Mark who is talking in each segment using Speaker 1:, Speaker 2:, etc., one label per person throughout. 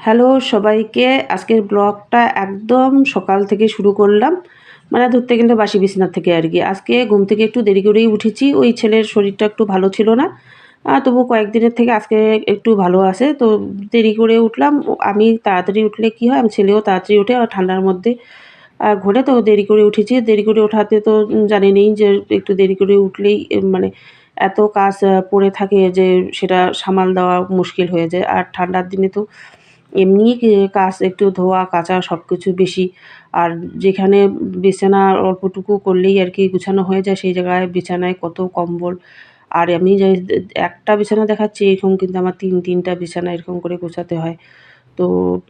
Speaker 1: Hello সবাইকে, আজকের ব্লগটা একদম সকাল থেকে শুরু করলাম। মানে ধরতে গেলে বাসি বিছনার থেকে আর কি। আজকে ঘুম থেকে একটু দেরি করেই উঠেছি, ওই ছেলের শরীরটা একটু ভালো ছিল না। তবু কয়েকদিনের থেকে আজকে একটু ভালো আছে, তো দেরি করে উঠলাম। আমি তাড়াতাড়ি উঠলে কি হয়, আমি ছেলেও তাড়াতাড়ি উঠে আর ঠান্ডার মধ্যে ঘোরে, তো দেরি করে উঠেছি। দেরি করে ওঠাতে তো জানি নেই যে একটু দেরি করে উঠলেই মানে এত কাজ পড়ে থাকে যে সেটা সামাল দেওয়া মুশকিল হয়ে যায়। আর ঠান্ডার দিনে তো এমনিই কে- কাজ একটু ধোয়া, কাচা সব কিছু বেশি। আর যেখানে বিছানা অল্পটুকু করলেই আর কি গুছানো হয়ে যায়, সেই জায়গায় বিছানায় কত কম্বল। আর আমি যে একটা বিছানা দেখাচ্ছি, এরকম কিন্তু আমার তিন, তিনটা বিছানা এরকম করে গোছাতে হয়। তো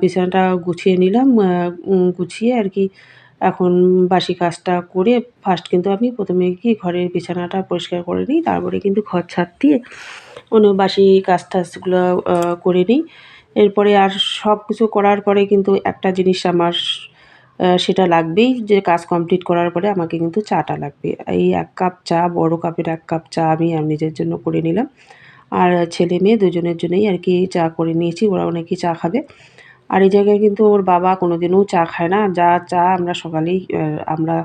Speaker 1: বিছানাটা গুছিয়ে নিলাম গুছিয়ে আর কি এখন বাসি কাজটা করে ফার্স্ট কিন্তু আমি প্রথমে কি ঘরের বিছানাটা পরিষ্কার করে নিই, তারপরে কিন্তু ঘর ছাদ দিয়ে অন্য বাসি কাজ টাজগুলো করে নিই। এরপরে আর সব কিছু করার পরে কিন্তু একটা জিনিস আমার সেটা লাগবেই যে কাজ কমপ্লিট করার পরে আমাকে কিন্তু চাটা লাগবে। এই এক কাপ চা, বড় কাপের এক কাপ চা আমি নিজের জন্য করে নিলাম। আর ছেলে মেয়ে দুজনের জন্যই আর কি চা করে নিয়েছি ওরা অনেকেই চা খাবে। আর এই জায়গায় কিন্তু ওর বাবা কোনোদিনও চা খায় না। যা চা আমরা সকালেই আমরা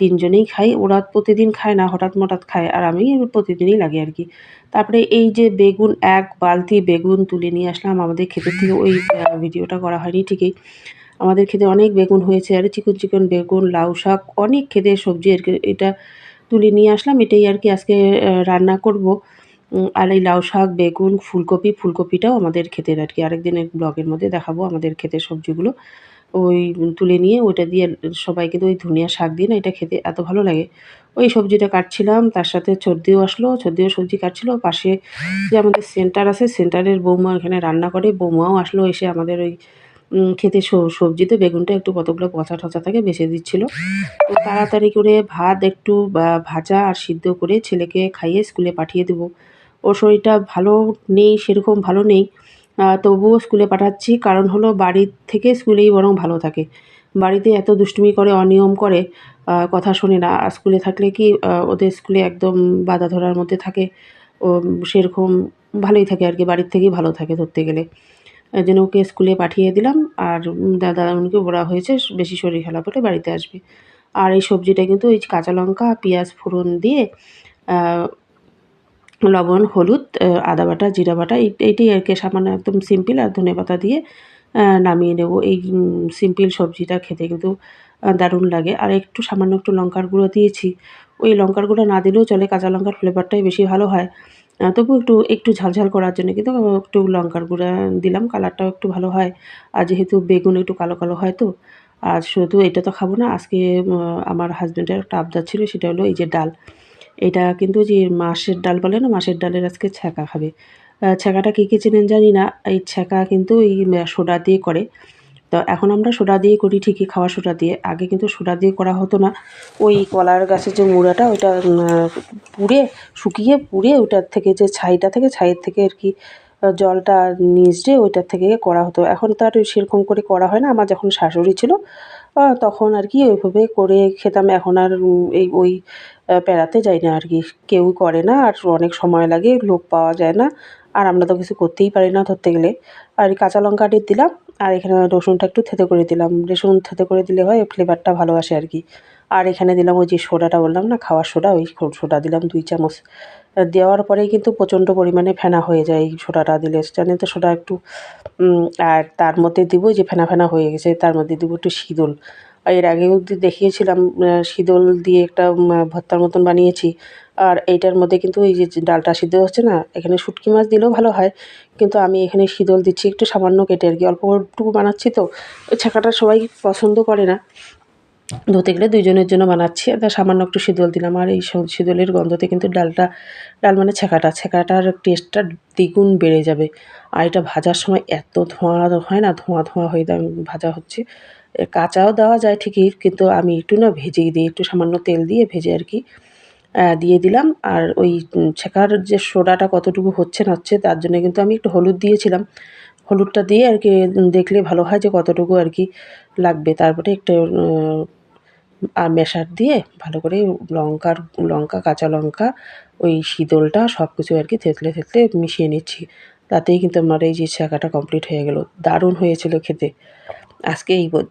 Speaker 1: তিনজনেই খাই। ওরা প্রতিদিন খায় না, হঠাৎ মঠাৎ খায়, আর আমি প্রতিদিনই লাগে আর কি। তারপরে এই যে বেগুন, এক বালতি বেগুন তুলে নিয়ে আসলাম। আমাদের ক্ষেতের থেকে ওই ভিডিওটা করা হয়নি, ঠিকই। আমাদের ক্ষেতে অনেক বেগুন হয়েছে, আর চিকন চিকন বেগুন, লাউ শাক, অনেক ক্ষেতের সবজি আর কি। এটা তুলে নিয়ে আসলাম, এটাই আর কি আজকে রান্না করব। আর এই লাউ শাক, বেগুন, ফুলকপি, ফুলকপিটাও আমাদের ক্ষেতের আর কি। আরেকদিনের ব্লগের মধ্যে দেখাবো আমাদের ক্ষেতের সবজিগুলো। ওই তুলে নিয়ে ওইটা দিয়ে সবাই কিন্তু ওই ধনিয়া শাক দিয়ে না এটা খেতে এত ভালো লাগে। ওই সবজিটা কাটছিলাম, তার সাথে সর্দিও আসলো সর্দিও সবজি কাটছিল, পাশে যে আমাদের সেন্টার আছে সেন্টারের বৌমা এখানে রান্না করে, বৌমাও আসলো এসে আমাদের ওই খেতে সবজিতে বেগুনটা একটু কতগুলো পচা টচা থাকে বেছে দিচ্ছিল। তো তাড়াতাড়ি করে ভাত একটু ভাজা আর সিদ্ধ করে ছেলেকে খাইয়ে স্কুলে পাঠিয়ে দেবো। ওর শরীরটা ভালো নেই, সেরকম ভালো নেই। তবুও স্কুলে পাঠাচ্ছি। কারণ হলো বাড়ির থেকে স্কুলেই বরং ভালো থাকে। বাড়িতে এত দুষ্টুমি করে, অনিয়ম করে কথা শোনে না। আর স্কুলে থাকলে কি ওদের স্কুলে একদম বাধা ধরার মধ্যে থাকে। ও, সেরকম ভালোই থাকে আর কি। বাড়ির থেকেই ভালো থাকে ধরতে গেলে। এই জন্য ওকে স্কুলে পাঠিয়ে দিলাম। আর দাদা উনিকে বলা হয়েছে, বেশি শরীর খারাপ হলে বাড়িতে আসবে। আর এই সবজিটা কিন্তু ওই কাঁচা লঙ্কা, পেঁয়াজ, ফোড়ন দিয়ে লবণ, হলুদ আদা বাটা, জিরা বাটা, এই, এইটাই আর কি, সামান্য একদম সিম্পল আর ধনে পাতা দিয়ে নামিয়ে নেব। এই সিম্পল সবজিটা খেতে কিন্তু দারুণ লাগে। আর একটু সামান্য একটু লঙ্কার গুঁড়ো দিয়েছি। ওই লঙ্কার গুঁড়ো না দিলেও চলে, কাঁচা লঙ্কার ফ্লেভারটাই বেশি ভালো হয়। তবু একটু একটু ঝালঝাল করার জন্য কিন্তু একটু লঙ্কার গুঁড়া দিলাম কালারটাও একটু ভালো হয়। আর যেহেতু বেগুন একটু কালো কালো হয় তো, আর শুধু এটা তো খাব না, আজকে আমার হাজব্যান্ডের একটা আবদার ছিল, সেটা হলো এই যে ডাল। এটা কিন্তু যে মাসের ডাল বলে না, মাসের ডালের আজকে ছ্যাঁকা খাবে। ছ্যাঁকাটা কী কী চেনেন জানি না, এই ছ্যাঁকা কিন্তু এই সোডা দিয়ে করে। তো এখন আমরা সোডা দিয়ে করি ঠিকই খাওয়া সোডা দিয়ে, আগে কিন্তু সোডা দিয়ে করা হতো না। ওই কলার গাছের যে মুড়াটা, ওইটা পুড়ে, শুকিয়ে পুড়ে ওটার থেকে যে ছাইটা থেকে, ছাইয়ের থেকে আর কি জলটা নিচড়ে ওইটার থেকে করা হতো। এখন তো আর সেরকম করে করা হয় না। আমার যখন শাশুড়ি ছিল তখন আর কি ওইভাবে করে খেতাম। এখন আর এই ওই পেড়াতে যাই না আর কি। কেউ করে না আর অনেক সময় লাগে, লোক পাওয়া যায় না। আর আমরা তো কিছু করতেই পারি না ধরতে গেলে। আর কাঁচা লঙ্কা দিয়ে দিলাম, আর এখানে রসুনটা একটু থেতে করে দিলাম। রসুন থেতে করে দিলে হয় ফ্লেভারটা ভালো আসে আর কি। আর এখানে দিলাম ওই যে সোডাটা বললাম না, খাওয়ার সোডা, ওই সোডা দিলাম দুই চামচ। দেওয়ার পরেই কিন্তু প্রচণ্ড পরিমাণে ফেনা হয়ে যায় এই সোডাটা দিলে। জানেন তো সোডা একটু আর তার মধ্যে দিব যে ফেনা ফেনা হয়ে গেছে, তার মধ্যে দিব একটু শীতল। আর এর আগেও দেখিয়েছিলাম শীতল দিয়ে একটা ভর্তার মতন বানিয়েছি। আর এইটার মধ্যে কিন্তু এই যে ডালটা সিদ্ধ হচ্ছে না, এখানে শুটকি মাছ দিলেও ভালো হয়। কিন্তু আমি এখানে শীতল দিচ্ছি একটু সামান্য কেটে আর কি অল্পটুকু বানাচ্ছি তো, ওই ছাঁকাটা সবাই পছন্দ করে না। ধরতে গেলে দুইজনের জন্য বানাচ্ছি। আর সামান্য একটু শীতল দিলাম। আর এই স- শীতলের গন্ধতে কিন্তু ডালটা ডাল মানে ছেঁকাটা। ছেঁকাটার টেস্টটা দ্বিগুণ বেড়ে যাবে। আর এটা ভাজার সময় এত ধোঁয়া হয় না? ধোঁয়া ধোঁয়া হয়ে ভাজা হচ্ছে। কাঁচাও দেওয়া যায় ঠিকই, কিন্তু আমি একটু না ভেজেই দিই। একটু সামান্য তেল দিয়ে ভেজে আর কি দিয়ে দিলাম। আর ওই ছেঁকার যে সোডাটা কতটুকু হচ্ছে না হচ্ছে, তার জন্য কিন্তু আমি একটু হলুদ দিয়েছিলাম। হলুদটা দিয়ে আর কি দেখলে ভালো হয় যে কতটুকু আর কি লাগবে। তারপরে একটু আর মেশার দিয়ে ভালো করে লঙ্কার, লঙ্কা, কাঁচা লঙ্কা, ওই শীতলটা সব কিছু আর কি থেতলে থেতলে মিশিয়ে নিচ্ছি। তাতেই কিন্তু আমার এই যে শাঁখাটা কমপ্লিট হয়ে গেল। দারুণ হয়েছিল খেতে। আজকে এই পর্যন্ত।